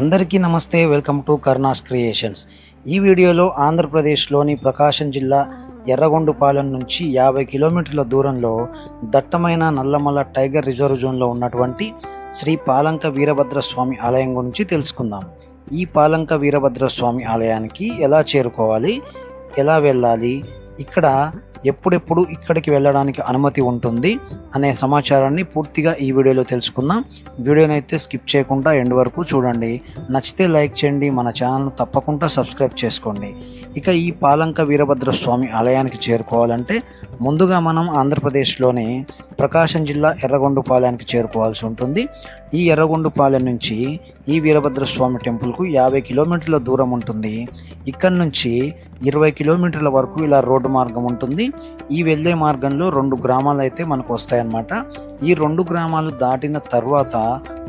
అందరికీ నమస్తే welcome to కర్ణాస్ creations. ఈ వీడియోలో ఆంధ్రప్రదేశ్లోని ప్రకాశం జిల్లా ఎర్రగొండుపాలెం నుంచి యాభై కిలోమీటర్ల దూరంలో దట్టమైన నల్లమల్ల టైగర్ రిజర్వ్ జోన్లో ఉన్నటువంటి శ్రీ పాలంక వీరభద్ర స్వామి ఆలయం గురించి తెలుసుకుందాం. ఈ పాలంక వీరభద్ర స్వామి ఆలయానికి ఎలా చేరుకోవాలి ఎలా వెళ్ళాలి ఇక్కడ ఎప్పుడెప్పుడు ఇక్కడికి వెళ్ళడానికి అనుమతి ఉంటుంది అనే సమాచారాన్ని పూర్తిగా ఈ వీడియోలో తెలుసుకుందాం. వీడియోని అయితే స్కిప్ చేయకుండా ఎండ్ వరకు చూడండి. నచ్చితే లైక్ చేయండి మన ఛానల్ను తప్పకుండా సబ్స్క్రైబ్ చేసుకోండి. ఇక ఈ పాలంక వీరభద్ర స్వామి ఆలయానికి చేరుకోవాలంటే ముందుగా మనం ఆంధ్రప్రదేశ్లోని ప్రకాశం జిల్లా ఎర్రగొండుపాలెంకి చేరుకోవాల్సి ఉంటుంది. ఈ ఎర్రగొండుపాలెం నుంచి ఈ వీరభద్ర స్వామి టెంపుల్కు యాభై కిలోమీటర్ల దూరం ఉంటుంది. ఇక్కడ నుంచి ఇరవై కిలోమీటర్ల వరకు ఇలా రోడ్డు మార్గం ఉంటుంది. ఈ వెళ్ళే మార్గంలో రెండు గ్రామాలు అయితే మనకు వస్తాయన్నమాట. ఈ రెండు గ్రామాలు దాటిన తర్వాత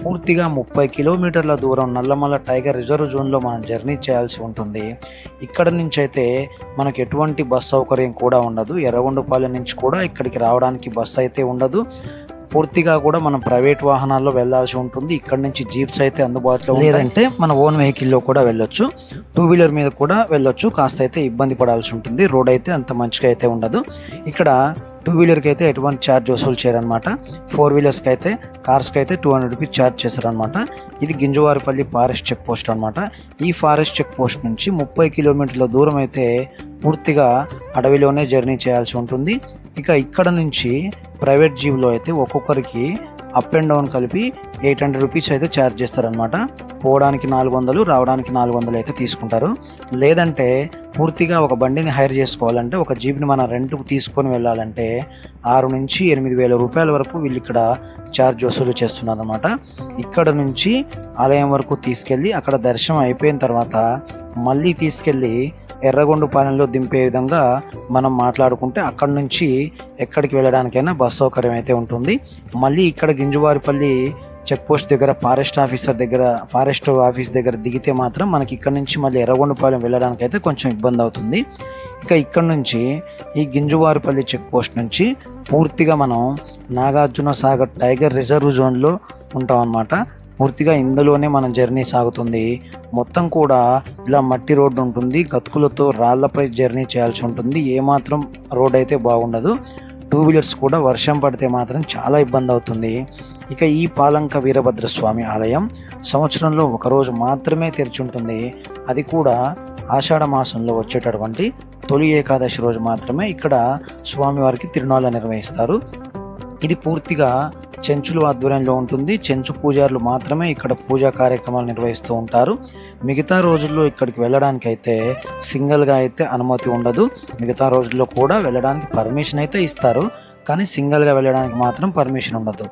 పూర్తిగా ముప్పై కిలోమీటర్ల దూరం నల్లమల టైగర్ రిజర్వ్ జోన్లో మనం జర్నీ చేయాల్సి ఉంటుంది. ఇక్కడ నుంచి అయితే మనకు ఎటువంటి బస్ సౌకర్యం కూడా ఉండదు. ఎర్రగొండపాలెం నుంచి కూడా ఇక్కడికి రావడానికి బస్సు అయితే ఉండదు. పూర్తిగా కూడా మనం ప్రైవేట్ వాహనాల్లో వెళ్ళాల్సి ఉంటుంది. ఇక్కడ నుంచి జీప్స్ అయితే అందుబాటులో లేదంటే మన ఓన్ వెహికల్లో కూడా వెళ్ళొచ్చు. టూ వీలర్ మీద కూడా వెళ్ళొచ్చు. కాస్త అయితే ఇబ్బంది పడాల్సి ఉంటుంది. రోడ్ అయితే అంత మంచిగా అయితే ఉండదు. ఇక్కడ టూ వీలర్కి అయితే ఎటువంటి ఛార్జ్ వసూలు చేయరనమాట ఫోర్ వీలర్స్కి అయితే కార్స్కి అయితే టూ హండ్రెడ్ రూపీస్ ఛార్జ్ చేశారనమాట ఇది గింజవారిపల్లి ఫారెస్ట్ చెక్ పోస్ట్ అనమాట ఈ ఫారెస్ట్ చెక్ పోస్ట్ నుంచి ముప్పై కిలోమీటర్ల దూరం అయితే పూర్తిగా అడవిలోనే జర్నీ చేయాల్సి ఉంటుంది. ఇక ఇక్కడ నుంచి ప్రైవేట్ జీబ్లో అయితే ఒక్కొక్కరికి అప్ అండ్ డౌన్ కలిపి ఎయిట్ హండ్రెడ్ రూపీస్ అయితే ఛార్జ్ చేస్తారనమాట పోవడానికి నాలుగు వందలు రావడానికి నాలుగు వందలు అయితే తీసుకుంటారు. లేదంటే పూర్తిగా ఒక బండిని హైర్ చేసుకోవాలంటే ఒక జీప్ని మన రెంట్కు తీసుకొని వెళ్ళాలంటే ఆరు నుంచి ఎనిమిది వేల రూపాయల వరకు వీళ్ళు ఇక్కడ ఛార్జ్ వసూలు చేస్తున్నారనమాట ఇక్కడ నుంచి ఆలయం వరకు తీసుకెళ్ళి అక్కడ దర్శనం అయిపోయిన తర్వాత మళ్ళీ తీసుకెళ్ళి ఎర్రగొండపాలెంలో దింపే విధంగా మనం మాట్లాడుకుంటే అక్కడ నుంచి ఎక్కడికి వెళ్ళడానికైనా బస్ సౌకర్యం అయితే ఉంటుంది. మళ్ళీ ఇక్కడ గింజువారిపల్లి చెక్ పోస్ట్ దగ్గర ఫారెస్ట్ ఆఫీసర్ దగ్గర ఫారెస్ట్ ఆఫీస్ దగ్గర దిగితే మాత్రం మనకి ఇక్కడ నుంచి మళ్ళీ ఎర్రగొండపాలెం వెళ్ళడానికి అయితే కొంచెం ఇబ్బంది అవుతుంది. ఇక ఇక్కడ నుంచి ఈ గింజువారిపల్లి చెక్ పోస్ట్ నుంచి పూర్తిగా మనం నాగార్జున సాగర్ టైగర్ రిజర్వ్ జోన్లో ఉంటాం అన్నమాట పూర్తిగా ఇందులోనే మన జర్నీ సాగుతుంది. మొత్తం కూడా ఇలా మట్టి రోడ్డు ఉంటుంది. గతుకులతో రాళ్ళపై జర్నీ చేయాల్సి ఉంటుంది. ఏమాత్రం రోడ్ అయితే బాగుండదు. టూ వీలర్స్ కూడా వర్షం పడితే మాత్రం చాలా ఇబ్బంది అవుతుంది. ఇక ఈ పాలంక వీరభద్ర స్వామి ఆలయం సంవత్సరంలో ఒకరోజు మాత్రమే తెరిచి ఉంటుంది. అది కూడా ఆషాఢ మాసంలో వచ్చేటటువంటి తొలి ఏకాదశి రోజు మాత్రమే ఇక్కడ స్వామివారికి తిరునాళ్ళ నిర్వహిస్తారు. ఇది పూర్తిగా చెంచుల ఆధ్వర్యంలో ఉంటుంది. చెంచు పూజారులు మాత్రమే ఇక్కడ పూజా కార్యక్రమాలు నిర్వహిస్తూ ఉంటారు. మిగతా రోజుల్లో ఇక్కడికి వెళ్ళడానికి అయితే సింగిల్గా అయితే అనుమతి ఉండదు. మిగతా రోజుల్లో కూడా వెళ్ళడానికి పర్మిషన్ అయితే ఇస్తారు. కానీ సింగిల్గా వెళ్ళడానికి మాత్రం పర్మిషన్ ఉండదు.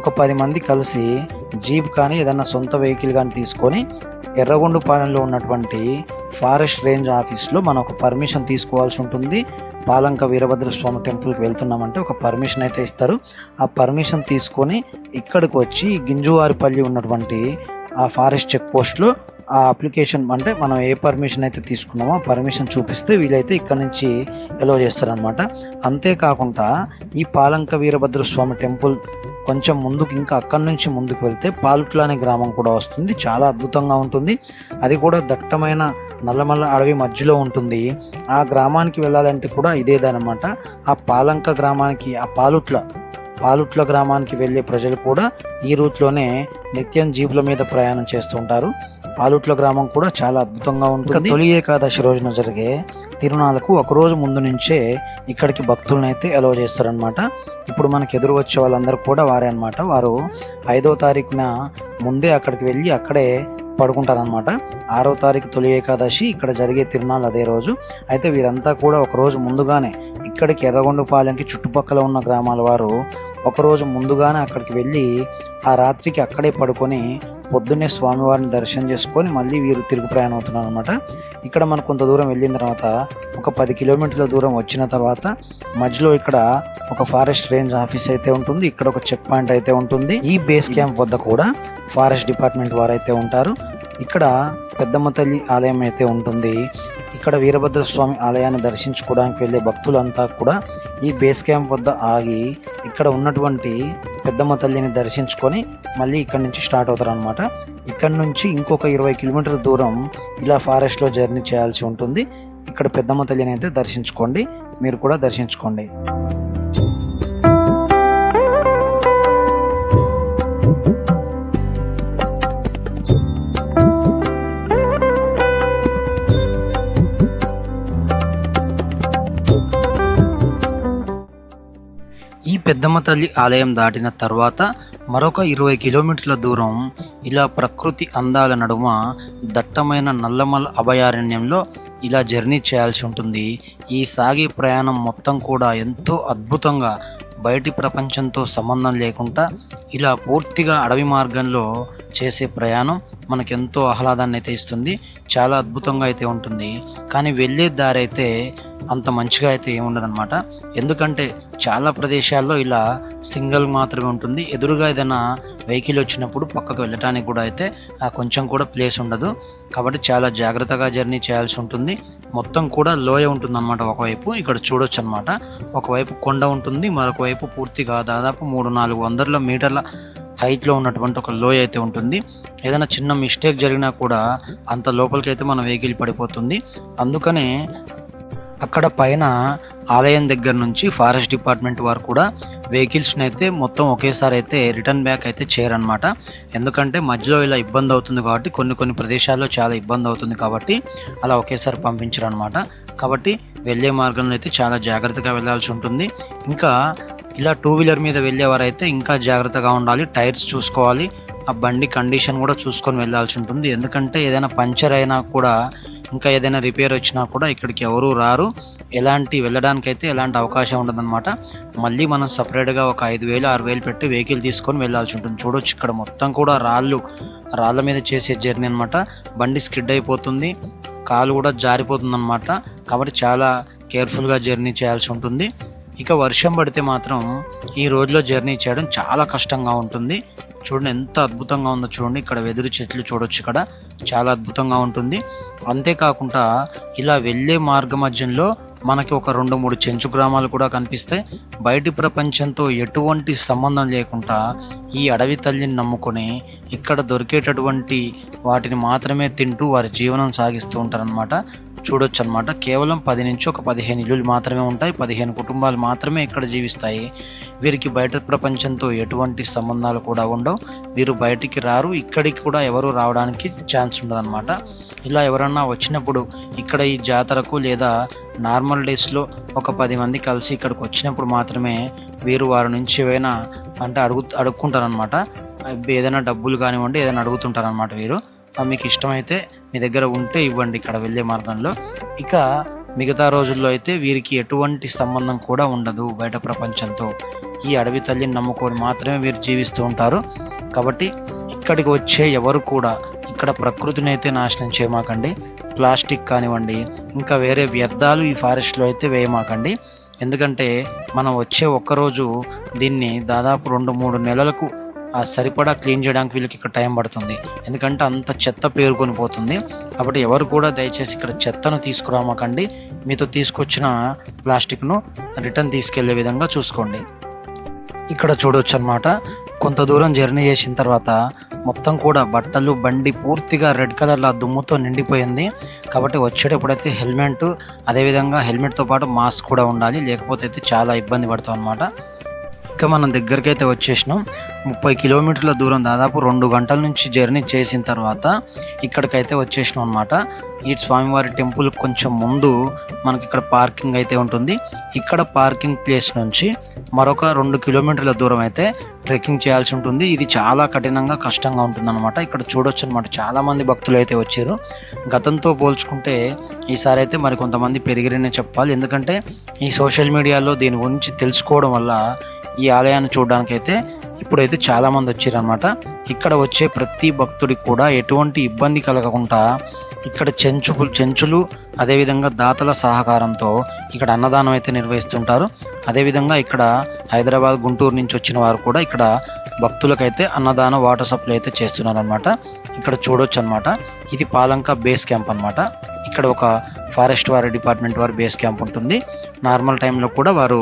ఒక పది మంది కలిసి జీప్ కానీ ఏదన్నా సొంత వెహికల్ కానీ తీసుకొని ఎర్రగొండపాలెంలో ఉన్నటువంటి ఫారెస్ట్ రేంజ్ ఆఫీస్లో మనం ఒక పర్మిషన్ తీసుకోవాల్సి ఉంటుంది. పాలంక వీరభద్ర స్వామి టెంపుల్కి వెళ్తున్నామంటే ఒక పర్మిషన్ అయితే ఇస్తారు. ఆ పర్మిషన్ తీసుకొని ఇక్కడికి వచ్చి గింజువారిపల్లి ఉన్నటువంటి ఆ ఫారెస్ట్ చెక్ పోస్ట్లో ఆ అప్లికేషన్ అంటే మనం ఏ పర్మిషన్ అయితే తీసుకున్నామో ఆ పర్మిషన్ చూపిస్తే వీలైతే ఇక్కడ నుంచి ఎలో చేస్తారనమాట అంతేకాకుండా ఈ పాలంక వీరభద్ర స్వామి టెంపుల్ కొంచెం ముందుకు ఇంకా అక్కడి నుంచి ముందుకు వెళ్తే పాలుట్ల అనే గ్రామం కూడా వస్తుంది. చాలా అద్భుతంగా ఉంటుంది. అది కూడా దట్టమైన నల్లమల్ల అడవి మధ్యలో ఉంటుంది. ఆ గ్రామానికి వెళ్ళాలంటే కూడా ఇదేదనమాట ఆ పాలంక గ్రామానికి ఆ పాలుట్ల పాలుట్ల గ్రామానికి వెళ్ళే ప్రజలు కూడా ఈ రూట్లోనే నిత్యం జీపుల మీద ప్రయాణం చేస్తూ ఉంటారు. పాలుట్ల గ్రామం కూడా చాలా అద్భుతంగా ఉంటుంది. తొలి ఏకాదశి రోజున జరిగే తిరునాళ్ళకు ఒక రోజు ముందు నుంచే ఇక్కడికి భక్తులను అయితే అలో చేస్తారనమాట ఇప్పుడు మనకు ఎదురు వచ్చే వాళ్ళందరూ కూడా వారే అనమాట వారు ఐదో తారీఖున ముందే అక్కడికి వెళ్ళి అక్కడే పడుకుంటారనమాట ఆరో తారీఖు తొలి ఏకాదశి ఇక్కడ జరిగే తిరునాళ్ళు అదే రోజు. అయితే వీరంతా కూడా ఒకరోజు ముందుగానే ఇక్కడికి ఎర్రగొండపాలెంకి చుట్టుపక్కల ఉన్న గ్రామాల వారు ఒకరోజు ముందుగానే అక్కడికి వెళ్ళి ఆ రాత్రికి అక్కడే పడుకొని పొద్దున్నే స్వామివారిని దర్శనం చేసుకొని మళ్ళీ వీరు తిరుగు ప్రయాణం అవుతున్నారు అనమాట ఇక్కడ మనం కొంత దూరం వెళ్ళిన తర్వాత ఒక పది కిలోమీటర్ల దూరం వచ్చిన తర్వాత మధ్యలో ఇక్కడ ఒక ఫారెస్ట్ రేంజ్ ఆఫీస్ అయితే ఉంటుంది ఇక్కడ ఒక చెక్ పాయింట్ అయితే ఉంటుంది. ఈ బేస్ క్యాంప్ వద్ద కూడా ఫారెస్ట్ డిపార్ట్మెంట్ వారు అయితే ఉంటారు. ఇక్కడ పెద్దమ్మ తల్లి ఆలయం అయితే ఉంటుంది. ఇక్కడ వీరభద్ర స్వామి ఆలయాన్ని దర్శించుకోవడానికి వెళ్ళే భక్తులంతా కూడా ఈ బేస్ క్యాంప్ వద్ద ఆగి ఇక్కడ ఉన్నటువంటి పెద్దమ్మ తల్లిని దర్శించుకొని మళ్ళీ ఇక్కడ నుంచి స్టార్ట్ అవుతారు అనమాట ఇక్కడ నుంచి ఇంకొక ఇరవై కిలోమీటర్ల దూరం ఇలా ఫారెస్ట్లో జర్నీ చేయాల్సి ఉంటుంది. ఇక్కడ పెద్దమ్మ తల్లిని అయితే దర్శించుకోండి. మీరు కూడా దర్శించుకోండి. ఈ పెద్దమ్మ తల్లి ఆలయం దాటిన తర్వాత మరొక ఇరవై కిలోమీటర్ల దూరం ఇలా ప్రకృతి అందాల నడుమ దట్టమైన నల్లమల అభయారణ్యంలో ఇలా జర్నీ చేయాల్సి ఉంటుంది. ఈ సాగే ప్రయాణం మొత్తం కూడా ఎంతో అద్భుతంగా బయటి ప్రపంచంతో సంబంధం లేకుండా ఇలా పూర్తిగా అడవి మార్గంలో చేసే ప్రయాణం మనకెంతో ఆహ్లాదాన్ని అయితే ఇస్తుంది. చాలా అద్భుతంగా అయితే ఉంటుంది. కానీ వెళ్ళే దారి అయితే అంత మంచిగా అయితే ఏముండదన్నమాట. ఎందుకంటే చాలా ప్రదేశాల్లో ఇలా సింగిల్ మాత్రమే ఉంటుంది. ఎదురుగా ఏదైనా వెహికల్ వచ్చినప్పుడు పక్కకు వెళ్ళటానికి కూడా అయితే ఆ కొంచెం కూడా ప్లేస్ ఉండదు. కాబట్టి చాలా జాగ్రత్తగా జర్నీ చేయాల్సి ఉంటుంది. మొత్తం కూడా లోయ ఉంటుంది అనమాట ఒకవైపు. ఇక్కడ చూడొచ్చు అనమాట ఒకవైపు కొండ ఉంటుంది. మరొక వైపు పూర్తిగా దాదాపు మూడు నాలుగు వందల మీటర్ల హైట్లో ఉన్నటువంటి ఒక లోయ అయితే ఉంటుంది. ఏదైనా చిన్న మిస్టేక్ జరిగినా కూడా అంత లోపలికి అయితే మన వెహికల్ పడిపోతుంది. అందుకనే అక్కడ పైన ఆలయం దగ్గర నుంచి ఫారెస్ట్ డిపార్ట్మెంట్ వారు కూడా వెహికల్స్ని అయితే మొత్తం ఒకేసారి అయితే రిటర్న్ బ్యాక్ అయితే చేయరనమాట ఎందుకంటే మధ్యలో ఇలా ఇబ్బంది అవుతుంది కాబట్టి కొన్ని కొన్ని ప్రదేశాల్లో చాలా ఇబ్బంది అవుతుంది కాబట్టి అలా ఒకేసారి పంపించరు అనమాట కాబట్టి వెళ్ళే మార్గంలో అయితే చాలా జాగ్రత్తగా వెళ్ళాల్సి ఉంటుంది. ఇంకా ఇలా టూ వీలర్ మీద వెళ్ళేవారైతే ఇంకా జాగ్రత్తగా ఉండాలి టైర్స్ చూసుకోవాలి ఆ బండి కండిషన్ కూడా చూసుకొని వెళ్ళాల్సి ఉంటుంది. ఎందుకంటే ఏదైనా పంచర్ అయినా కూడా ఇంకా ఏదైనా రిపేర్ వచ్చినా కూడా ఇక్కడికి ఎవరు రారు. ఎలాంటి వెళ్ళడానికి అయితే ఎలాంటి అవకాశం ఉండదన్నమాట. మళ్ళీ మనం సపరేట్గా ఒక ఐదు వేలు ఆరు వేలు పెట్టి వెహికల్ తీసుకొని వెళ్ళాల్సి ఉంటుంది. చూడొచ్చు ఇక్కడ మొత్తం కూడా రాళ్ళు రాళ్ళ మీద చేసే జర్నీ అనమాట బండి స్కిడ్ అయిపోతుంది. కాలు కూడా జారిపోతుంది అనమాట కాబట్టి చాలా కేర్ఫుల్గా జర్నీ చేయాల్సి ఉంటుంది. ఇక వర్షం పడితే మాత్రం ఈ రోజులో జర్నీ చేయడం చాలా కష్టంగా ఉంటుంది. చూడండి ఎంత అద్భుతంగా ఉందో చూడండి. ఇక్కడ వెదురు చెట్లు చూడొచ్చు ఇక్కడ. చాలా అద్భుతంగా ఉంటుంది. అంతేకాకుండా ఇలా వెళ్ళే మార్గ మధ్యంలో మనకి ఒక రెండు మూడు చెంచు గ్రామాలు కూడా కనిపిస్తాయి బయటి ప్రపంచంతో ఎటువంటి సంబంధం లేకుండా ఈ అడవి తల్లిని నమ్ముకొని ఇక్కడ దొరికేటటువంటి వాటిని మాత్రమే తింటూ వారి జీవనం సాగిస్తూ ఉంటారనమాట చూడొచ్చు అనమాట కేవలం పది నుంచి ఒక పదిహేను ఇల్లులు మాత్రమే ఉంటాయి. పదిహేను కుటుంబాలు మాత్రమే ఇక్కడ జీవిస్తాయి. వీరికి బయట ప్రపంచంతో ఎటువంటి సంబంధాలు కూడా ఉండవు. వీరు బయటికి రారు. ఇక్కడికి కూడా ఎవరు రావడానికి ఛాన్స్ ఉండదన్నమాట. ఇలా ఎవరన్నా వచ్చినప్పుడు ఇక్కడ ఈ జాతరకు లేదా నార్మల్ నార్మల్ డేస్లో ఒక పది మంది కలిసి ఇక్కడికి వచ్చినప్పుడు మాత్రమే వీరు వారి నుంచి ఏవైనా అంటే అడుగు అడుక్కుంటారనమాట ఏదైనా డబ్బులు కానివ్వండి ఏదైనా అడుగుతుంటారనమాట వీరు. మీకు ఇష్టమైతే మీ దగ్గర ఉంటే ఇవ్వండి ఇక్కడ వెళ్ళే మార్గంలో. ఇక మిగతా రోజుల్లో అయితే వీరికి ఎటువంటి సంబంధం కూడా ఉండదు బయట ప్రపంచంతో. ఈ అడవి తల్లిని నమ్ముకొని మాత్రమే వీరు జీవిస్తూ ఉంటారు. కాబట్టి ఇక్కడికి వచ్చే ఎవరు కూడా ఇక్కడ ప్రకృతిని అయితే నాశనం చేయమాకండి. ప్లాస్టిక్ కానివ్వండి ఇంకా వేరే వ్యర్థాలు ఈ ఫారెస్ట్లో అయితే వేయమాకండి. ఎందుకంటే మనం వచ్చే ఒక్కరోజు దీన్ని దాదాపు రెండు మూడు నెలలకు సరిపడా క్లీన్ చేయడానికి వీళ్ళకి ఇక్కడ టైం పడుతుంది. ఎందుకంటే అంత చెత్త పేరుకొని పోతుంది. కాబట్టి ఎవరు కూడా దయచేసి ఇక్కడ చెత్తను తీసుకురామకండి. మీతో తీసుకొచ్చిన ప్లాస్టిక్ను రిటర్న్ తీసుకెళ్ళే విధంగా చూసుకోండి. ఇక్కడ చూడొచ్చు అనమాట కొంత దూరం జర్నీ చేసిన తర్వాత మొత్తం కూడా బట్టలు బండి పూర్తిగా రెడ్ కలర్లో దుమ్ముతో నిండిపోయింది. కాబట్టి వచ్చేటప్పుడైతే హెల్మెట్ అదేవిధంగా హెల్మెట్తో పాటు మాస్క్ కూడా ఉండాలి. లేకపోతే అయితే చాలా ఇబ్బంది పడతాం అనమాట ఇంకా మనం దగ్గరికి అయితే వచ్చేసినాం. ముప్పై కిలోమీటర్ల దూరం దాదాపు రెండు గంటల నుంచి జర్నీ చేసిన తర్వాత ఇక్కడికైతే వచ్చేసినాం అనమాట ఈ స్వామివారి టెంపుల్ కొంచెం ముందు మనకి ఇక్కడ పార్కింగ్ అయితే ఉంటుంది. ఇక్కడ పార్కింగ్ ప్లేస్ నుంచి మరొక రెండు కిలోమీటర్ల దూరం అయితే ట్రెక్కింగ్ చేయాల్సి ఉంటుంది. ఇది చాలా కఠినంగా కష్టంగా ఉంటుంది అనమాట ఇక్కడ చూడొచ్చు అనమాట చాలా మంది భక్తులు అయితే వచ్చారు. గతంతో పోల్చుకుంటే ఈసారి అయితే మరి కొంతమంది పెరిగిరనే చెప్పాలి. ఎందుకంటే ఈ సోషల్ మీడియాలో దీని గురించి తెలుసుకోవడం వల్ల ఈ ఆలయాన్ని చూడడానికి అయితే ఇప్పుడైతే చాలా మంది వచ్చారనమాట ఇక్కడ వచ్చే ప్రతి భక్తుడికి కూడా ఎటువంటి ఇబ్బంది కలగకుండా ఇక్కడ చెంచులు చెంచులు అదేవిధంగా దాతల సహకారంతో ఇక్కడ అన్నదానం అయితే నిర్వహిస్తుంటారు. అదేవిధంగా ఇక్కడ హైదరాబాద్ గుంటూరు నుంచి వచ్చిన వారు కూడా ఇక్కడ భక్తులకైతే అన్నదానం వాటర్ సప్లై అయితే చేస్తున్నారు అనమాట ఇక్కడ చూడొచ్చు అనమాట ఇది పాలంక బేస్ క్యాంప్ అనమాట. ఇక్కడ ఒక ఫారెస్ట్ వారి డిపార్ట్మెంట్ వారి బేస్ క్యాంప్ ఉంటుంది. నార్మల్ టైంలో కూడా వారు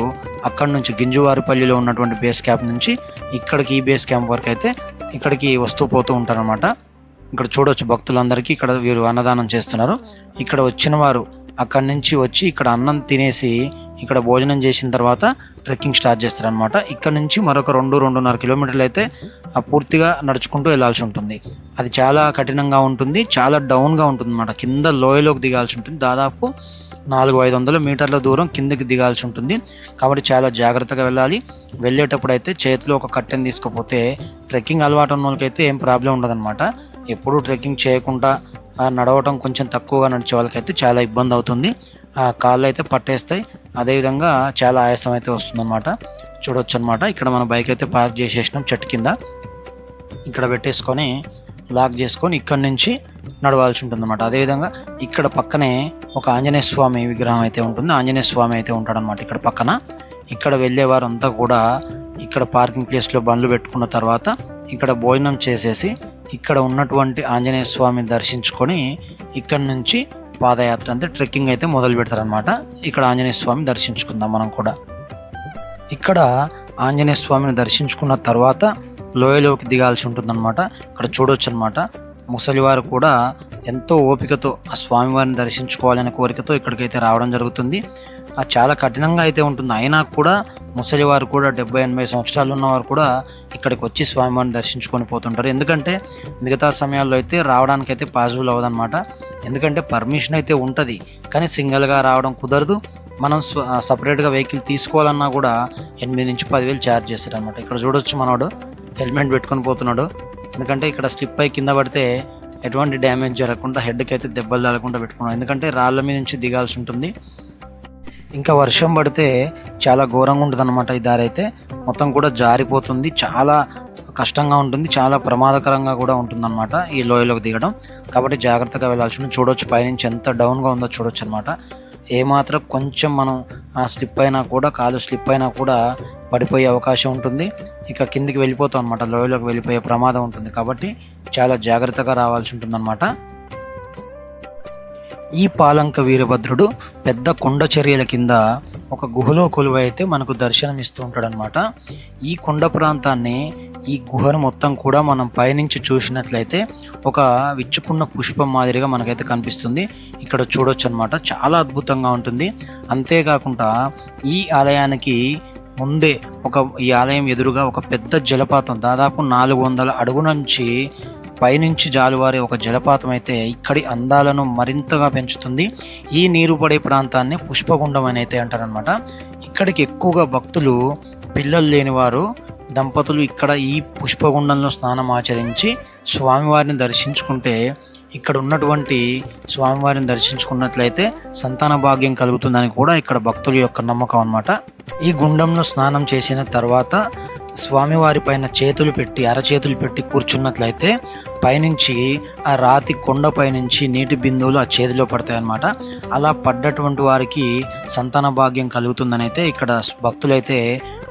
అక్కడ నుంచి గింజువారిపల్లిలో ఉన్నటువంటి బేస్ క్యాంప్ నుంచి ఇక్కడికి ఈ బేస్ క్యాంప్ వరకు అయితే ఇక్కడికి వస్తూ పోతూ ఉంటారనమాట. ఇక్కడ చూడొచ్చు భక్తులందరికీ ఇక్కడ వీరు అన్నదానం చేస్తున్నారు. ఇక్కడ వచ్చిన వారు అక్కడి నుంచి వచ్చి ఇక్కడ అన్నం తినేసి ఇక్కడ భోజనం చేసిన తర్వాత ట్రెక్కింగ్ స్టార్ట్ చేస్తారు అనమాట ఇక్కడ నుంచి మరొక రెండు రెండున్నర కిలోమీటర్లు అయితే ఆ పూర్తిగా నడుచుకుంటూ వెళ్ళాల్సి ఉంటుంది. అది చాలా కఠినంగా ఉంటుంది చాలా డౌన్గా ఉంటుంది అనమాట కింద లోయలోకి దిగాల్సి ఉంటుంది. దాదాపు నాలుగు ఐదు వందల మీటర్ల దూరం కిందకి దిగాల్సి ఉంటుంది. కాబట్టి చాలా జాగ్రత్తగా వెళ్ళాలి. వెళ్ళేటప్పుడు అయితే చేతిలో ఒక కట్టెని తీసుకుపోతే ట్రెక్కింగ్ అలవాటు ఉన్న వాళ్ళకైతే ఏం ప్రాబ్లం ఉండదన్నమాట. ఎప్పుడు ట్రెక్కింగ్ చేయకుండా నడవటం కొంచెం తక్కువగా నడిచే వాళ్ళకైతే చాలా ఇబ్బంది అవుతుంది. ఆ కాళ్ళు అయితే పట్టేస్తాయి. అదేవిధంగా చాలా ఆయాసం అయితే వస్తుందన్నమాట. చూడొచ్చు అనమాట ఇక్కడ మన బైక్ అయితే పార్క్ చేసేసినాం చెట్టు కింద. ఇక్కడ పెట్టేసుకొని లాక్ చేసుకొని ఇక్కడ నుంచి నడవాల్సి ఉంటుంది అనమాట అదేవిధంగా ఇక్కడ పక్కనే ఒక ఆంజనేయ స్వామి విగ్రహం అయితే ఉంటుంది. ఆంజనేయ స్వామి అయితే ఉంటాడనమాట ఇక్కడ పక్కన. ఇక్కడ వెళ్ళే వారంతా కూడా ఇక్కడ పార్కింగ్ ప్లేస్లో బండ్లు పెట్టుకున్న తర్వాత ఇక్కడ భోజనం చేసేసి ఇక్కడ ఉన్నటువంటి ఆంజనేయ స్వామిని దర్శించుకొని ఇక్కడ నుంచి పాదయాత్ర అంటే ట్రెక్కింగ్ అయితే మొదలు పెడతారనమాట ఇక్కడ ఆంజనేయ స్వామి దర్శించుకుందాం మనం కూడా. ఇక్కడ ఆంజనేయ స్వామిని దర్శించుకున్న తర్వాత లోయలోకి దిగాల్సి ఉంటుందన్నమాట. ఇక్కడ చూడొచ్చు అనమాట ముసలివారు కూడా ఎంతో ఓపికతో ఆ స్వామివారిని దర్శించుకోవాలనే కోరికతో ఇక్కడికైతే రావడం జరుగుతుంది. ఆ చాలా కఠినంగా అయితే ఉంటుంది. అయినా కూడా ముసలివారు కూడా డెబ్బై ఎనభై సంవత్సరాలు ఉన్నవారు కూడా ఇక్కడికి వచ్చి స్వామివారిని దర్శించుకొని పోతుంటారు. ఎందుకంటే మిగతా సమయాల్లో అయితే రావడానికి అయితే పాసిబుల్ అవ్వదన్నమాట. ఎందుకంటే పర్మిషన్ అయితే ఉంటుంది. కానీ సింగిల్గా రావడం కుదరదు. మనం స్వ- సపరేట్గా వెహికల్ తీసుకోవాలన్నా కూడా ఎనిమిది నుంచి పదివేలు ఛార్జ్ చేస్తారు అనమాట ఇక్కడ చూడొచ్చు మనోడు. హెల్మెట్ పెట్టుకొని పోతున్నాడు. ఎందుకంటే ఇక్కడ స్లిప్ అయి కింద పడితే ఎటువంటి డ్యామేజ్ జరగకుండా హెడ్కి అయితే దెబ్బలు తగలకుండా పెట్టుకున్నాం ఎందుకంటే రాళ్ళ మీద నుంచి దిగాల్సి ఉంటుంది. ఇంకా వర్షం పడితే చాలా ఘోరంగా ఉంటుంది అనమాట ఈ దారి అయితే. మొత్తం కూడా జారిపోతుంది. చాలా కష్టంగా ఉంటుంది చాలా ప్రమాదకరంగా కూడా ఉంటుందన్నమాట ఈ లోయలోకి దిగడం. కాబట్టి జాగ్రత్తగా వెళ్ళాల్సి ఉంటుంది. చూడొచ్చు పైనుంచి ఎంత డౌన్గా ఉందో చూడొచ్చు అనమాట ఏమాత్రం కొంచెం మనం ఆ స్లిప్ అయినా కూడా కాలు స్లిప్ అయినా కూడా పడిపోయే అవకాశం ఉంటుంది. ఇక కిందికి వెళ్ళిపోతాం అనమాట లోయలోకి వెళ్ళిపోయే ప్రమాదం ఉంటుంది. కాబట్టి చాలా జాగ్రత్తగా రావాల్సి ఉంటుందన్నమాట. ఈ పాలంక వీరభద్రుడు పెద్ద కొండ చర్యల కింద ఒక గుహలో కొలువైతే మనకు దర్శనం ఇస్తూ ఉంటాడనమాట ఈ కొండ ప్రాంతాన్ని ఈ గుహను మొత్తం కూడా మనం పైనుంచి చూసినట్లయితే ఒక విచ్చుకున్న పుష్పం మాదిరిగా మనకైతే కనిపిస్తుంది. ఇక్కడ చూడొచ్చు అనమాట చాలా అద్భుతంగా ఉంటుంది. అంతేకాకుండా ఈ ఆలయానికి ముందే ఒక ఈ ఆలయం ఎదురుగా ఒక పెద్ద జలపాతం దాదాపు నాలుగు వందల అడుగు నుంచి పైనుంచి జాలువారే ఒక జలపాతం అయితే ఇక్కడి అందాలను మరింతగా పెంచుతుంది. ఈ నీరు పడే ప్రాంతాన్ని పుష్పగుండం అని అయితే అంటారనమాట. ఇక్కడికి ఎక్కువగా భక్తులు పిల్లలు లేనివారు దంపతులు ఇక్కడ ఈ పుష్పగుండంలో స్నానం ఆచరించి స్వామివారిని దర్శించుకుంటే ఇక్కడ ఉన్నటువంటి స్వామివారిని దర్శించుకున్నట్లయితే సంతాన భాగ్యం కలుగుతుందని కూడా ఇక్కడ భక్తుల యొక్క నమ్మకం అనమాట ఈ గుండంలో స్నానం చేసిన తర్వాత స్వామివారి పైన చేతులు పెట్టి అరచేతులు పెట్టి కూర్చున్నట్లయితే పైనుంచి ఆ రాతి కొండపై నుంచి నీటి బిందువులు ఆ చేతిలో పడతాయి అన్నమాట అలా పడ్డటువంటి వారికి సంతాన భాగ్యం కలుగుతుందని అయితే ఇక్కడ భక్తులైతే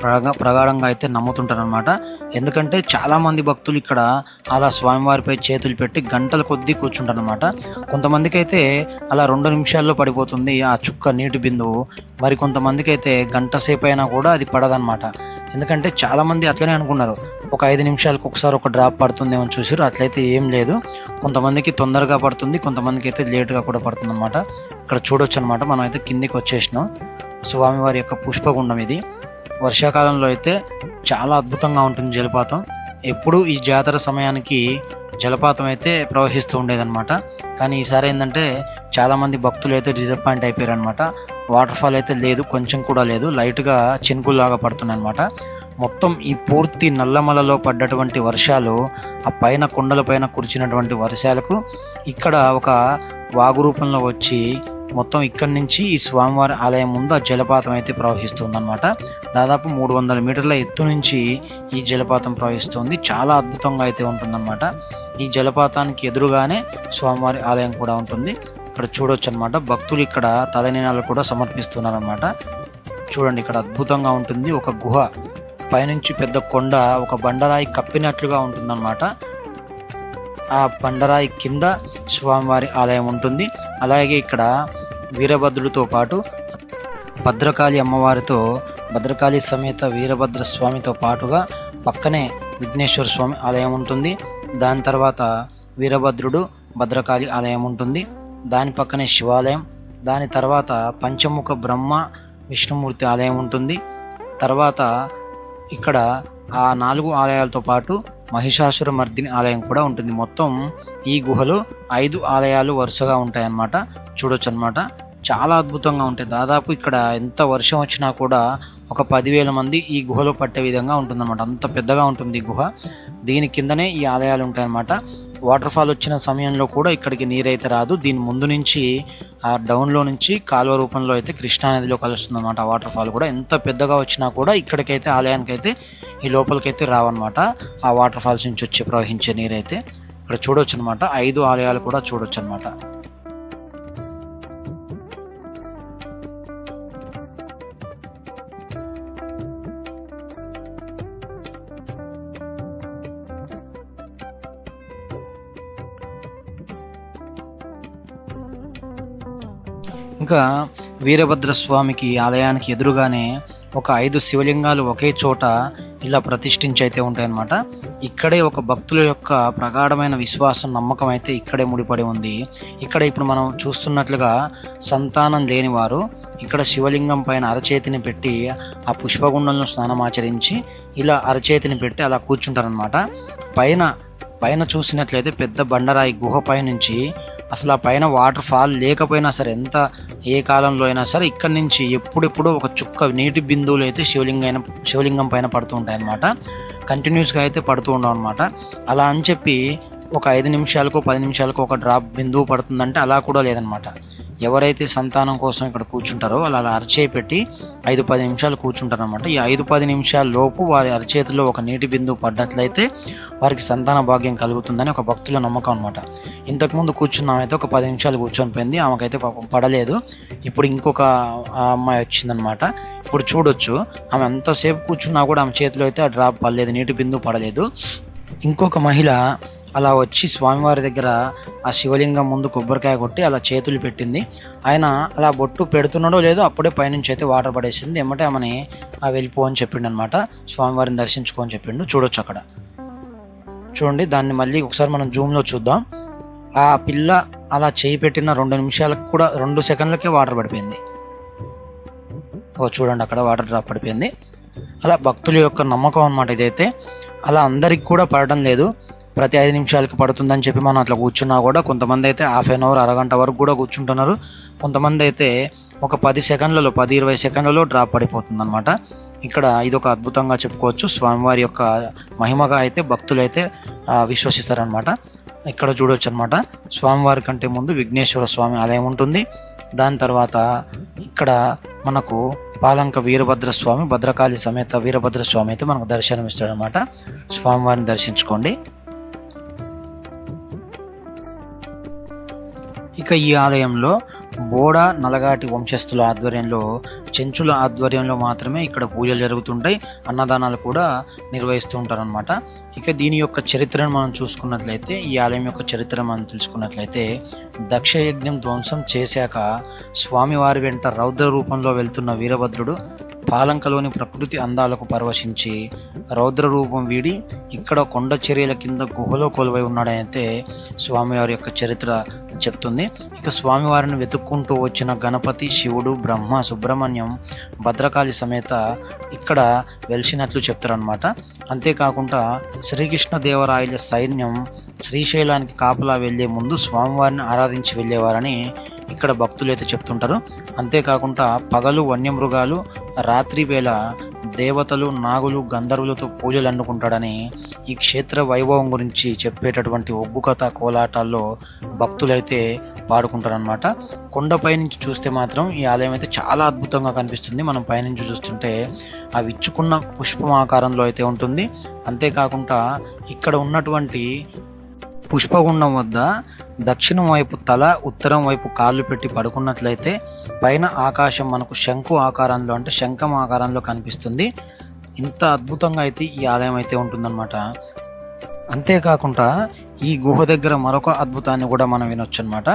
ప్రగా ప్రగాఢంగా అయితే నమ్ముతుంటారనమాట ఎందుకంటే చాలామంది భక్తులు ఇక్కడ అలా స్వామివారిపై చేతులు పెట్టి గంటల కొద్దీ కూర్చుంటారనమాట కొంతమందికి అయితే అలా రెండు నిమిషాల్లో పడిపోతుంది ఆ చుక్క నీటి బిందువు. మరి కొంతమందికి అయితే గంట సేపు అయినా కూడా అది పడదనమాట ఎందుకంటే చాలామంది అట్లనే అనుకున్నారు. ఒక ఐదు నిమిషాలకు ఒకసారి ఒక డ్రాప్ పడుతుందేమో చూసారు అట్లయితే ఏం లేదు. కొంతమందికి తొందరగా పడుతుంది కొంతమందికి అయితే లేట్గా కూడా పడుతుంది అనమాట ఇక్కడ చూడొచ్చు అనమాట మనం అయితే కిందికి వచ్చేసినాం స్వామివారి యొక్క పుష్పగుండం ఇది. వర్షాకాలంలో అయితే చాలా అద్భుతంగా ఉంటుంది జలపాతం. ఎప్పుడు ఈ జాతర సమయానికి జలపాతం అయితే ప్రవహిస్తూ ఉండేదన్నమాట. కానీ ఈసారి ఏంటంటే చాలామంది భక్తులు అయితే డిసప్పాయింట్ అయిపోయారు అనమాట వాటర్ ఫాల్ అయితే లేదు కొంచెం కూడా లేదు. లైట్గా చినుకుల్లాగా పడుతున్నాయి అనమాట మొత్తం ఈ పూర్తి నల్లమలలో పడ్డటువంటి వర్షాలు ఆ పైన కొండల పైన కురిచినటువంటి వర్షాలకు ఇక్కడ ఒక వాగు రూపంలో వచ్చి మొత్తం ఇక్కడి నుంచి ఈ స్వామివారి ఆలయం ముందు ఆ జలపాతం అయితే ప్రవహిస్తుందన్నమాట. దాదాపు మూడు వందల మీటర్ల ఎత్తు నుంచి ఈ జలపాతం ప్రవహిస్తుంది. చాలా అద్భుతంగా అయితే ఉంటుందన్నమాట. ఈ జలపాతానికి ఎదురుగానే స్వామివారి ఆలయం కూడా ఉంటుంది. ఇక్కడ చూడొచ్చు అనమాట భక్తులు ఇక్కడ తలనీనాలు కూడా సమర్పిస్తున్నారన్నమాట. చూడండి ఇక్కడ అద్భుతంగా ఉంటుంది. ఒక గుహ. పైనుంచి పెద్ద కొండ ఒక బండరాయి కప్పినట్లుగా ఉంటుందన్నమాట. ఆ బండరాయి కింద స్వామివారి ఆలయం ఉంటుంది. అలాగే ఇక్కడ వీరభద్రుడితో పాటు భద్రకాళి అమ్మవారితో భద్రకాళి సమేత వీరభద్ర స్వామితో పాటుగా పక్కనే విఘ్నేశ్వర స్వామి ఆలయం ఉంటుంది. దాని తర్వాత వీరభద్రుడు భద్రకాళి ఆలయం ఉంటుంది. దాని పక్కనే శివాలయం దాని తర్వాత పంచముఖ బ్రహ్మ విష్ణుమూర్తి ఆలయం ఉంటుంది. తర్వాత ఇక్కడ ఆ నాలుగు ఆలయాలతో పాటు మహిషాసుర మర్దిని ఆలయం కూడా ఉంటుంది. మొత్తం ఈ గుహలో ఐదు ఆలయాలు వరుసగా ఉంటాయన్నమాట. చూడొచ్చు అనమాట చాలా అద్భుతంగా ఉంటాయి. దాదాపు ఇక్కడ ఎంత వర్షం వచ్చినా కూడా ఒక పదివేల మంది ఈ గుహలో పట్టే విధంగా ఉంటుందన్నమాట. అంత పెద్దగా ఉంటుంది ఈ గుహ. దీని కిందనే ఈ ఆలయాలు ఉంటాయన్నమాట. వాటర్ ఫాల్ వచ్చిన సమయంలో కూడా ఇక్కడికి నీరైతే రాదు. దీని ముందు నుంచి ఆ డౌన్లో నుంచి కాలువ రూపంలో అయితే కృష్ణానదిలో కలుస్తుంది అనమాట ఆ వాటర్ ఫాల్ కూడా ఎంత పెద్దగా వచ్చినా కూడా ఇక్కడికైతే ఆలయానికైతే ఈ లోపలికైతే రావన్నమాట. ఆ వాటర్ ఫాల్స్ నుంచి వచ్చి ప్రవహించే నీరైతే. ఇక్కడ చూడొచ్చు అనమాట ఐదు ఆలయాలు కూడా చూడొచ్చు అనమాట ఇంకా వీరభద్ర స్వామికి ఆలయానికి ఎదురుగానే ఒక ఐదు శివలింగాలు ఒకే చోట ఇలా ప్రతిష్ఠించి అయితే ఉంటాయన్నమాట. ఇక్కడే ఒక భక్తుల యొక్క ప్రగాఢమైన విశ్వాసం నమ్మకం అయితే ఇక్కడే ముడిపడి ఉంది. ఇక్కడ ఇప్పుడు మనం చూస్తున్నట్లుగా సంతానం లేనివారు ఇక్కడ శివలింగం పైన అరచేతిని పెట్టి ఆ పుష్పగుండంలో స్నానమాచరించి ఇలా అరచేతిని పెట్టి అలా కూర్చుంటారనమాట పైన పైన చూసినట్లయితే పెద్ద బండరాయి గుహ పైనుంచి అసలు ఆ పైన వాటర్ ఫాల్ లేకపోయినా సరే ఎంత ఏ కాలంలో అయినా సరే ఇక్కడి నుంచి ఎప్పుడెప్పుడు ఒక చుక్క నీటి బిందువులు అయితే శివలింగం శివలింగం పైన పడుతూ ఉంటాయి అనమాట కంటిన్యూస్గా అయితే పడుతూ ఉండవు అనమాట అలా అని చెప్పి ఒక ఐదు నిమిషాలకు పది నిమిషాలకు ఒక డ్రాప్ బిందువు పడుతుందంటే అలా కూడా లేదనమాట ఎవరైతే సంతానం కోసం ఇక్కడ కూర్చుంటారో వాళ్ళు అలా అరచేయి పెట్టి ఐదు పది నిమిషాలు కూర్చుంటారనమాట ఈ ఐదు పది నిమిషాల లోపు వారి అరచేతిలో ఒక నీటి బిందువు పడ్డట్లయితే వారికి సంతాన భాగ్యం కలుగుతుందని ఒక భక్తుల నమ్మకం అనమాట ఇంతకుముందు కూర్చున్నామైతే ఒక పది నిమిషాలు కూర్చొని పోయింది. ఆమెకైతే పాపం పడలేదు. ఇప్పుడు ఇంకొక అమ్మాయి వచ్చిందనమాట ఇప్పుడు చూడొచ్చు. ఆమె ఎంతసేపు కూర్చున్నా కూడా ఆమె చేతిలో అయితే ఆ డ్రాప్ పడలేదు. నీటి బిందు పడలేదు. ఇంకొక మహిళ అలా వచ్చి స్వామివారి దగ్గర ఆ శివలింగం ముందు కొబ్బరికాయ కొట్టి అలా చేతులు పెట్టింది. ఆయన అలా బొట్టు పెడుతున్నాడో లేదో అప్పుడే పైనుంచి అయితే వాటర్ పడేసింది. ఏమంటే ఆమెని ఆ వెళ్ళిపో అని చెప్పిండు అనమాట స్వామివారిని దర్శించుకో అని చెప్పిండు. చూడొచ్చు అక్కడ. చూడండి దాన్ని మళ్ళీ ఒకసారి మనం జూమ్లో చూద్దాం. ఆ పిల్ల అలా చేయి పెట్టిన రెండు నిమిషాలకు కూడా రెండు సెకండ్లకే వాటర్ పడిపోయింది. ఓ చూడండి అక్కడ వాటర్ డ్రాప్ పడిపోయింది. అలా భక్తుల యొక్క నమ్మకం అనమాట ఇదైతే. అలా అందరికి కూడా పడటం లేదు. ప్రతి ఐదు నిమిషాలకి పడుతుందని చెప్పి మనం అట్లా కూర్చున్నా కూడా కొంతమంది అయితే హాఫ్ అన్ అవర్ అరగంట వరకు కూడా కూర్చుంటున్నారు. కొంతమంది అయితే ఒక పది సెకండ్లలో పది ఇరవై సెకండ్లలో డ్రాప్ పడిపోతుంది అనమాట ఇక్కడ ఇది ఒక అద్భుతంగా చెప్పుకోవచ్చు. స్వామివారి యొక్క మహిమగా అయితే భక్తులు అయితే విశ్వసిస్తారనమాట ఇక్కడ చూడొచ్చు అనమాట స్వామివారి కంటే ముందు విఘ్నేశ్వర స్వామి ఆలయం ఉంటుంది. దాని తర్వాత ఇక్కడ మనకు పాలంక వీరభద్ర స్వామి భద్రకాళి సమేత వీరభద్ర స్వామి అయితే మనకు దర్శనం ఇస్తాడనమాట స్వామివారిని దర్శించుకోండి. ఇక ఈ ఆలయంలో బోడ నలగాటి వంశస్థుల ఆధ్వర్యంలో చెంచుల ఆధ్వర్యంలో మాత్రమే ఇక్కడ పూజలు జరుగుతుంటాయి. అన్నదానాలు కూడా నిర్వహిస్తూ ఉంటారనమాట ఇక దీని యొక్క చరిత్రను మనం చూసుకున్నట్లయితే ఈ ఆలయం యొక్క చరిత్ర మనం తెలుసుకున్నట్లయితే దక్షయజ్ఞం ధ్వంసం చేశాక స్వామివారి వెంట రౌద్ర రూపంలో వెళ్తున్న వీరభద్రుడు పాలంకలోని ప్రకృతి అందాలకు పరవశించి రౌద్ర రూపం వీడి ఇక్కడ కొండ చర్యల కింద గుహలో కొలువై ఉన్నాడైతే స్వామివారి యొక్క చరిత్ర చెప్తుంది. ఇక స్వామివారిని వెతుక్కుంటూ వచ్చిన గణపతి శివుడు బ్రహ్మ సుబ్రహ్మణ్యం భద్రకాళి సమేత ఇక్కడ వెలిసినట్లు చెప్తారనమాట అంతేకాకుండా శ్రీకృష్ణదేవరాయల సైన్యం శ్రీశైలానికి కాపలా వెళ్ళే ముందు స్వామివారిని ఆరాధించి వెళ్ళేవారని ఇక్కడ భక్తులు అయితే చెప్తుంటారు. అంతేకాకుండా పగలు వన్యమృగాలు రాత్రి వేళ దేవతలు నాగులు గంధర్వులతో పూజలు అందుకుంటాడని ఈ క్షేత్ర వైభవం గురించి చెప్పేటటువంటి ఒగ్గు కథ కోలాటాల్లో భక్తులైతే పాడుకుంటారనమాట కొండపై నుంచి చూస్తే మాత్రం ఈ ఆలయం అయితే చాలా అద్భుతంగా కనిపిస్తుంది. మనం పైనుంచి చూస్తుంటే ఆ విచ్చుకున్న పుష్పం ఆకారంలో అయితే ఉంటుంది. అంతేకాకుండా ఇక్కడ ఉన్నటువంటి పుష్పగుండం వద్ద దక్షిణం వైపు తల ఉత్తరం వైపు కాళ్ళు పెట్టి పడుకున్నట్లయితే పైన ఆకాశం మనకు శంకు ఆకారంలో అంటే శంఖం ఆకారంలో కనిపిస్తుంది. ఇంత అద్భుతంగా అయితే ఈ ఆలయం అయితే ఉంటుందన్నమాట. అంతేకాకుండా ఈ గుహ దగ్గర మరొక అద్భుతాన్ని కూడా మనం వినొచ్చు అనమాట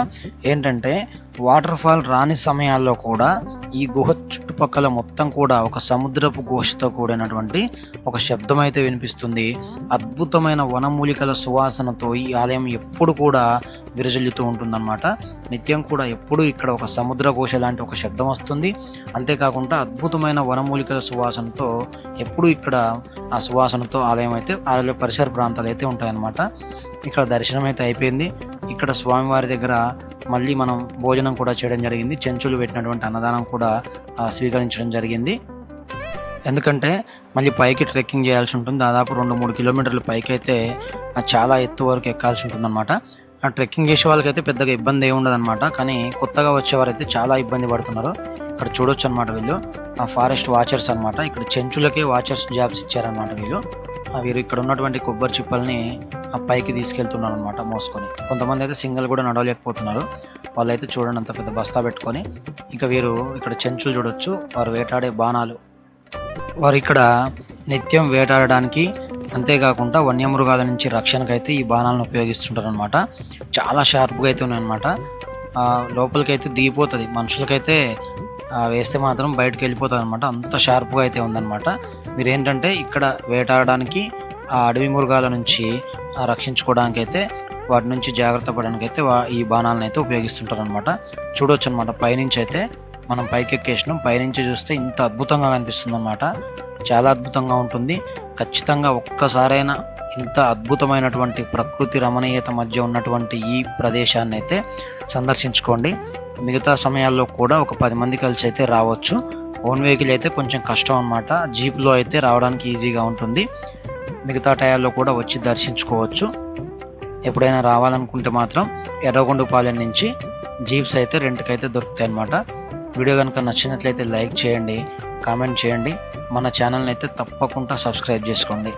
ఏంటంటే వాటర్ ఫాల్ రాని సమయాల్లో కూడా ఈ గుహ చుట్టుపక్కల మొత్తం కూడా ఒక సముద్రపు ఘోషతో కూడినటువంటి ఒక శబ్దం అయితే వినిపిస్తుంది. అద్భుతమైన వనమూలికల సువాసనతో ఈ ఆలయం ఎప్పుడు కూడా విరజిల్లుతూ ఉంటుందన్నమాట. నిత్యం కూడా ఎప్పుడు ఇక్కడ ఒక సముద్ర ఘోష లాంటి ఒక శబ్దం వస్తుంది. అంతేకాకుండా అద్భుతమైన వనమూలికల సువాసనతో ఎప్పుడు ఇక్కడ ఆ సువాసనతో ఆలయం అయితే ఆలయ పరిసర ప్రాంతాలు అయితే ఉంటాయన్నమాట. ఇక్కడ దర్శనం అయితే అయిపోయింది. ఇక్కడ స్వామివారి దగ్గర మళ్ళీ మనం భోజనం కూడా చేయడం జరిగింది. చెంచులు పెట్టినటువంటి అన్నదానం కూడా స్వీకరించడం జరిగింది. ఎందుకంటే మళ్ళీ పైకి ట్రెక్కింగ్ చేయాల్సి ఉంటుంది. దాదాపు రెండు మూడు కిలోమీటర్ల పైకి అయితే చాలా ఎత్తు వరకు ఎక్కాల్సి ఉంటుంది అనమాట ఆ ట్రెక్కింగ్ చేసే వాళ్ళకైతే పెద్దగా ఇబ్బంది ఏమి ఉండదు అనమాట కానీ కొత్తగా వచ్చేవారైతే చాలా ఇబ్బంది పడుతున్నారు. ఇక్కడ చూడొచ్చు అనమాట వీళ్ళు. ఆ ఫారెస్ట్ వాచర్స్ అన్నమాట. ఇక్కడ చెంచులకే వాచర్స్ జాబ్స్ ఇచ్చారనమాట వీళ్ళు. వీరు ఇక్కడ ఉన్నటువంటి కొబ్బరి చిప్పల్ని ఆ పైకి తీసుకెళ్తున్నారు అనమాట మోసుకొని. కొంతమంది అయితే సింగిల్ కూడా నడవలేకపోతున్నారు. వాళ్ళైతే చూడండి అంత పెద్ద బస్తా పెట్టుకొని. ఇంకా వీరు ఇక్కడ చెంచులు చూడొచ్చు. వారు వేటాడే బాణాలు. వారు ఇక్కడ నిత్యం వేటాడడానికి అంతేకాకుండా వన్యమృగాల నుంచి రక్షణకైతే ఈ బాణాలను ఉపయోగిస్తుంటారు అనమాట చాలా షార్ప్గా అయితే ఉన్నాయన్నమాట. లోపలికైతే దిగిపోతుంది. మనుషులకైతే వేస్తే మాత్రం బయటకు వెళ్ళిపోతుంది అనమాట అంత షార్ప్గా అయితే ఉందన్నమాట. మీరు ఏంటంటే ఇక్కడ వేటాడడానికి ఆ అడవి మృగాల నుంచి రక్షించుకోవడానికి అయితే వాటి నుంచి జాగ్రత్త పడడానికి అయితే వా- ఈ బాణాలను అయితే ఉపయోగిస్తుంటారు అనమాట చూడొచ్చు అనమాట పైనుంచి అయితే మనం పైకి ఎక్కేసినాం పైనుంచి చూస్తే ఇంత అద్భుతంగా కనిపిస్తుంది అనమాట చాలా అద్భుతంగా ఉంటుంది. ఖచ్చితంగా ఒక్కసారైనా ఇంత అద్భుతమైనటువంటి ప్రకృతి రమణీయత మధ్య ఉన్నటువంటి ఈ ప్రదేశాన్ని అయితే సందర్శించుకోండి. మిగతా సమయాల్లో కూడా ఒక పది మంది కలిసి అయితే రావచ్చు. ఓన్ వెహికల్ అయితే కొంచెం కష్టం అనమాట జీప్లో అయితే రావడానికి ఈజీగా ఉంటుంది. మిగతా టయాల్లో కూడా వచ్చి దర్శించుకోవచ్చు. ఎప్పుడైనా రావాలనుకుంటే మాత్రం ఎర్రగొండపాలెం నుంచి జీప్స్ అయితే రెంట్కి అయితే దొరుకుతాయి అనమాట వీడియో కనుక నచ్చినట్లయితే లైక్ చేయండి కామెంట్ చేయండి. మన ఛానల్ని అయితే తప్పకుండా సబ్స్క్రైబ్ చేసుకోండి.